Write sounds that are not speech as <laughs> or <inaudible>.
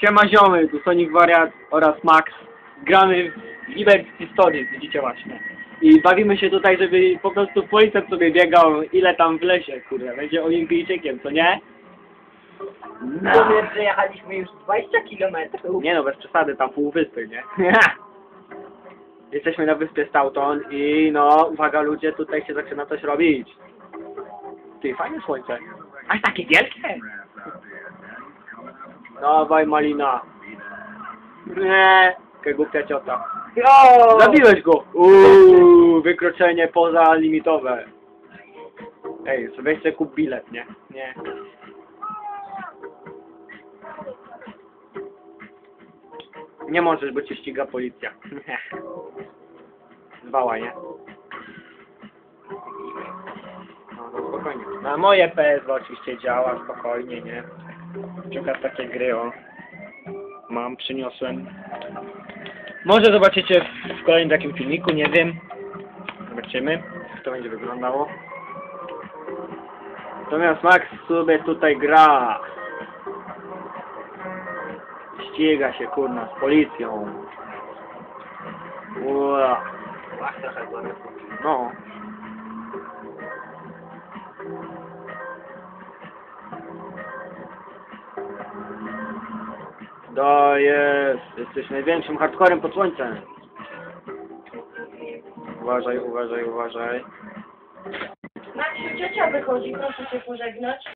Siema ziomy, tu Sonic Wariat oraz Max. Gramy w Liberty Stories, widzicie właśnie. I bawimy się tutaj, żeby po prostu policjant sobie biegał ile tam w lesie, kurde, będzie olimpijczykiem, co nie? W sumie przejechaliśmy już 20 kilometrów. Nie no, bez przesady, tam pół wyspy, nie? <laughs> Jesteśmy na wyspie Stoughton i no, uwaga ludzie, tutaj się zaczyna coś robić. Ty, fajne słońce. Aż takie wielkie! Dawaj malina. Nie, jaka głupia ciota. Zabiłeś go! Uuu, wykroczenie pozalimitowe. Ej, weź sobie kup bilet, nie? Nie. Nie możesz, bo cię ściga policja. Zwała, nie? No, no spokojnie. Na moje PS oczywiście działa, spokojnie, nie? Czeka takie gry, o. Mam, przyniosłem. Może zobaczycie w, kolejnym takim filmiku, nie wiem. Zobaczymy, jak to będzie wyglądało. Natomiast Max sobie tutaj gra. Ściga się kurna z policją. Ua. No. To jest. Jesteś największym hardcorem pod słońcem. Uważaj, uważaj, uważaj. Maksiu, ciocia wychodzi, proszę się pożegnać.